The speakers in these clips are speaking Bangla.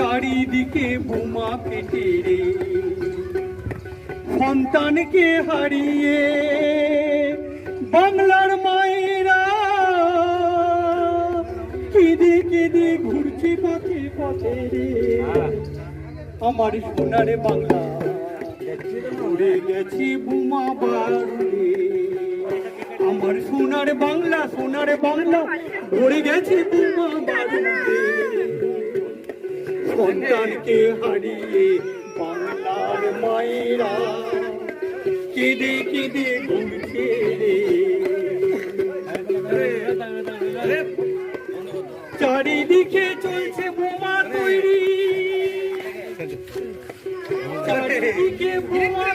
চারিদিকে বোমা ফেটে রে। সন্তানকে হারিয়ে বাংলার মায়েরা কেঁদে কেঁদে ঘুরছে পথে পথে রে। আমার সোনারে বাংলা, উড়ে গেছি বোমা বারুদে। আমার সোনার বাংলা সোনার বাংলা উড়ে গেছি বোমা বারুদে। সন্তানকে হারিয়ে বাংলার মায়েরা কেঁদে কেঁদে ঘুরছে চারিদিকে চলছে বোমা তৈরি। চারিদিকে বোমা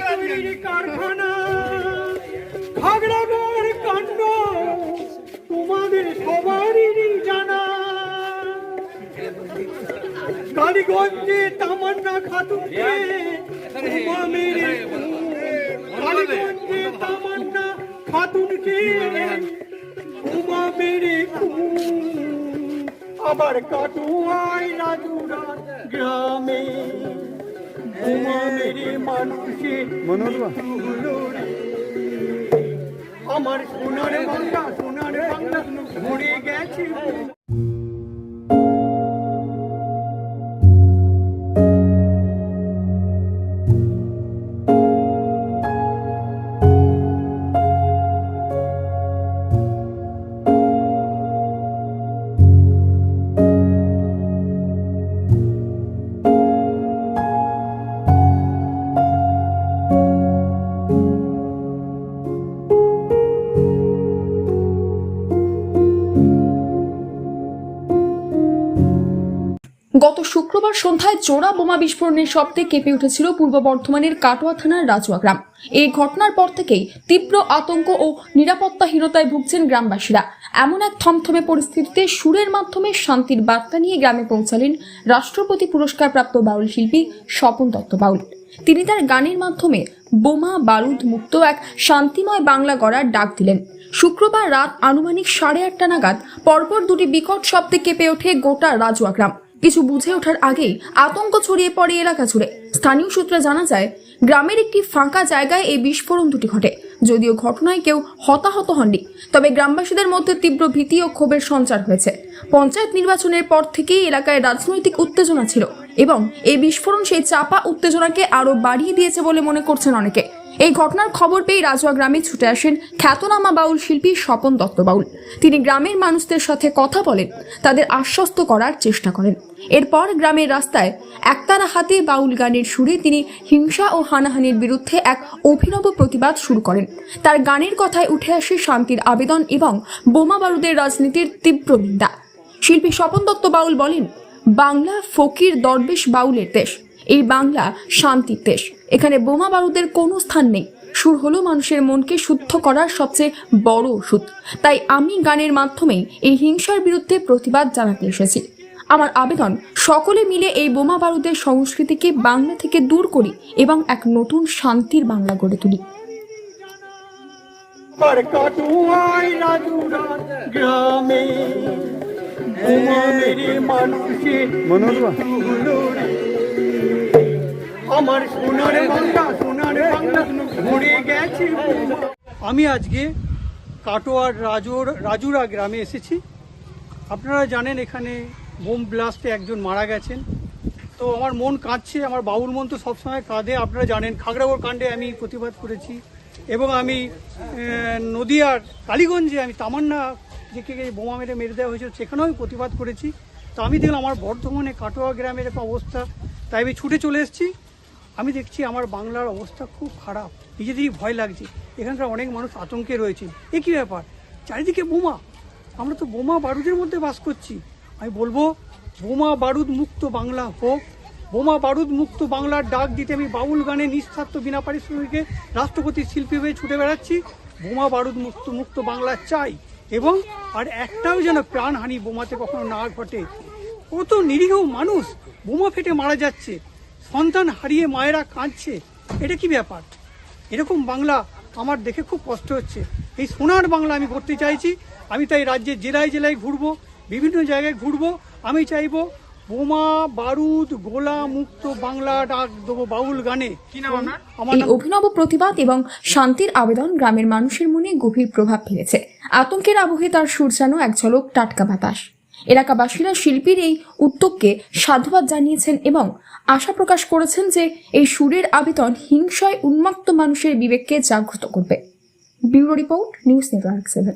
কারখানা। কালীগঞ্জে তামান্না খাতুনকে বোমা মেরে কালীগঞ্জে তামান্না খাতুনকে বোমা মেরে। আবার কাটুয়াই রাজুরা গ্রামে বোমা মেরে মানুষের মৃত্যু হলো রে। আমার সোনার বাংলা সোনার বাংলা ঘুরে গেছে। শুক্রবার সন্ধ্যায় জোড়া বোমা বিস্ফোরণের শব্দে কেঁপে উঠেছিল পূর্ব বর্ধমানের কাটোয়া থানার রাজুয়া গ্রাম। এই ঘটনার পর থেকেই তীব্র আতঙ্ক ও নিরাপত্তাহীনতায় ভুগছেন গ্রামবাসীরা। এমন এক থমথমে পরিস্থিতিতে সুরের মাধ্যমে শান্তির বার্তা নিয়ে গ্রামে পৌঁছালেন রাষ্ট্রপতি পুরস্কারপ্রাপ্ত বাউল শিল্পী স্বপন দত্ত বাউল। তিনি তার গানের মাধ্যমে বোমা, বারুদ মুক্ত এক শান্তিময় বাংলা গড়ার ডাক দিলেন। শুক্রবার রাত আনুমানিক সাড়ে আটটা নাগাদ পরপর দুটি বিকট শব্দে কেঁপে ওঠে গোটা রাজুয়া গ্রাম। কিছু বুঝে ওঠার আগেই আতঙ্ক ছড়িয়ে পড়ে এলাকা জুড়ে। স্থানীয় সূত্রে জানা যায়, গ্রামের একটি ফাঁকা জায়গায় এই বিস্ফোরণ দুটি ঘটে। যদিও ঘটনায় কেউ হতাহত হননি, তবে গ্রামবাসীদের মধ্যে তীব্র ভীতি ও ক্ষোভের সঞ্চার হয়েছে। পঞ্চায়েত নির্বাচনের পর থেকেই এলাকায় রাজনৈতিক উত্তেজনা ছিল এবং এই বিস্ফোরণ সেই চাপা উত্তেজনাকে আরও বাড়িয়ে দিয়েছে বলে মনে করছেন অনেকে। এই ঘটনার খবর পেয়ে রাজুয়া গ্রামে ছুটে আসেন খ্যাতনামা বাউল শিল্পী স্বপন দত্ত বাউল। তিনি গ্রামের মানুষদের সাথে কথা বলেন, তাদের আশ্বস্ত করার চেষ্টা করেন। এরপর গ্রামের রাস্তায় একতারা হাতে বাউল গানের সুরে তিনি হিংসা ও হানাহানির বিরুদ্ধে এক অভিনব প্রতিবাদ শুরু করেন। তার গানের কথায় উঠে আসে শান্তির আবেদন এবং বোমা বারুদের রাজনীতির তীব্র নিন্দা। শিল্পী স্বপন দত্ত বাউল বলেন, বাংলা ফকির দরবেশ বাউলের দেশ। এই বাংলা শান্তির দেশ। এখানে বোমা বারুদের কোনো স্থান নেই। সুর হলো মানুষের মনকে শুদ্ধ করার সবচেয়ে বড় ওষুধ তাই আমি গানের মাধ্যমেই এই হিংসার বিরুদ্ধে প্রতিবাদ জানাতে এসেছি। আমার আবেদন সকলে মিলে এই বোমা বারুদের সংস্কৃতিকে বাংলা থেকে দূর করি এবং এক নতুন শান্তির বাংলা গড়ে তুলি। গ্রামে আমার সোনার বাংলা সোনার বাংলা, ঘুরে গেছে আমি আজকে কাটোয়ার রাজুর, রাজুরা গ্রামে এসেছি। আপনারা জানেন এখানে বোম ব্লাস্টে একজন মারা গেছেন। তো আমার মন কাঁদছে, আমার বাউল মন তো সবসময় কাঁদে। আপনারা জানেন, খাগড়াগড় কাণ্ডে আমি প্রতিবাদ করেছি। এবং আমি নদিয়ার কালীগঞ্জে আমি তামান্না যেকে বোমা মেরে মেরে দেওয়া হয়েছিল, সেখানেও আমি প্রতিবাদ করেছি। তো আমি দেখলাম আমার বর্ধমানে কাটোয়া গ্রামের একটা অবস্থা। তাই আমি ছুটে চলে এসেছি। আমি দেখছি আমার বাংলার অবস্থা খুব খারাপ। নিজেদেরই ভয় লাগছে। এখানকার অনেক মানুষ আতঙ্কে রয়েছে। এ কী ব্যাপার? চারিদিকে বোমা। আমরা তো বোমা বারুদের মধ্যে বাস করছি। আমি বলব, বোমা বারুদ মুক্ত বাংলা হোক। বোমা বারুদ মুক্ত বাংলার ডাক দিতে আমি বাউল গানে নিঃস্বার্থ বিনা পারিশ্রমিকে রাষ্ট্রপতির শিল্পী হয়ে ছুটে বেড়াচ্ছি। বোমা বারুদ মুক্ত মুক্ত বাংলা চাই। এবং আর একটাও যেন প্রাণহানি বোমাতে কখনো না ঘটে। কত নিরীহ মানুষ বোমা ফেটে মারা যাচ্ছে। সন্তান হারিয়ে মায়েরা কাঁদছে এটা কি ব্যাপার? এরকম বাংলা আমার দেখে খুব কষ্ট হচ্ছে। এই সোনার বাংলা আমি করতে চাইছি আমি তাই রাজ্যের জেলায় জেলায় ঘুরবো বিভিন্ন জায়গায় ঘুরবো আমি চাইব বোমা বারুদ গোলা মুক্ত বাংলা ডাক দেবো বাউল গানে। কি নাম আপনার? আমার এই অভিনব প্রতিবাদ এবং শান্তির আবেদন গ্রামের মানুষের মনে গভীর প্রভাব ফেলেছে। আতঙ্কের আবহে তার সুর যেন এক ঝলক টাটকা বাতাস। এলাকাবাসীরা শিল্পীর এই উদ্যোগকে সাধুবাদ জানিয়েছেন এবং আশা প্রকাশ করেছেন যে এই সুরের আবেদন হিংসায় উন্মত্ত মানুষের বিবেককে জাগ্রত করবে। Bureau report, news network seven.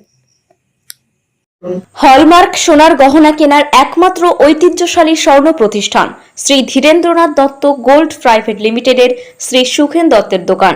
Hallmark সোনার গহনা কেনার একমাত্র ঐতিহ্যশালী স্বর্ণ প্রতিষ্ঠান শ্রী ধীরেন্দ্রনাথ দত্ত গোল্ড প্রাইভেট লিমিটেডের শ্রী সুখেন দত্তের দোকান।